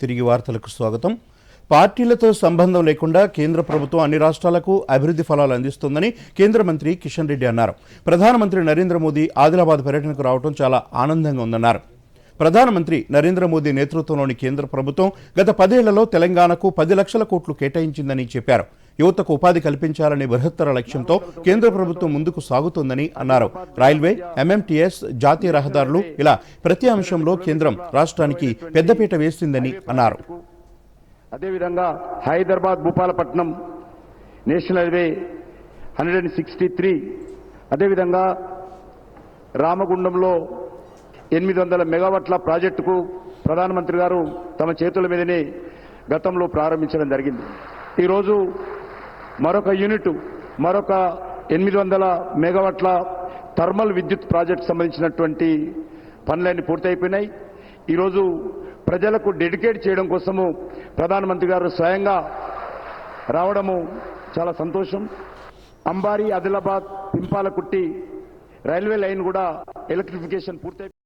తిరిగి వార్తలకు స్వాగతం. పార్టీలతో సంబంధం లేకుండా కేంద్ర ప్రభుత్వం అన్ని రాష్ట్రాలకు అభివృద్ధి ఫలాలు అందిస్తుందని కేంద్ర మంత్రి కిషన్ రెడ్డి అన్నారు. ప్రధానమంత్రి నరేంద్ర మోదీ ఆదిలాబాద్ పర్యటనకు రావడం చాలా ఆనందంగా ఉందన్నారు. ప్రధానమంత్రి నరేంద్ర మోదీ నేతృత్వంలోని కేంద్ర ప్రభుత్వం గత పదేళ్ళలో తెలంగాణకు పది లక్షల కోట్లు కేటాయించిందని చెప్పారు. యువతకు ఉపాధి కల్పించాలనే బృహత్తర లక్ష్యంతో కేంద్ర ప్రభుత్వం ముందుకు సాగుతోందని అన్నారు. రైల్వే ఎంఎంటీఎస్ జాతీయ రహదారులు ఇలా ప్రతి అంశంలో కేంద్రం రాష్ట్రానికి పెద్దపీట వేసిందని అన్నారు. అదేవిధంగా Hyderabad Bhupalapatnam national highway hundred and sixty three అదేవిధంగా రామగుండంలో ఎనిమిది వందల మెగావాట్ల ప్రాజెక్టుకు ప్రధానమంత్రి గారు తమ చేతుల మీదనే గతంలో ప్రారంభించడం జరిగింది. ఈరోజు మరొక యూనిట్ మరొక ఎనిమిది వందల మెగావాట్ల థర్మల్ విద్యుత్ ప్రాజెక్ట్ సంబంధించినటువంటి పనులన్నీ పూర్తయిపోయినాయి. ఈరోజు ప్రజలకు డెడికేట్ చేయడం కోసము ప్రధానమంత్రి గారు స్వయంగా రావడము చాలా సంతోషం. అంబారి ఆదిలాబాద్ పింపాలకుట్టి రైల్వే లైన్ కూడా ఎలక్ట్రిఫికేషన్ పూర్తయి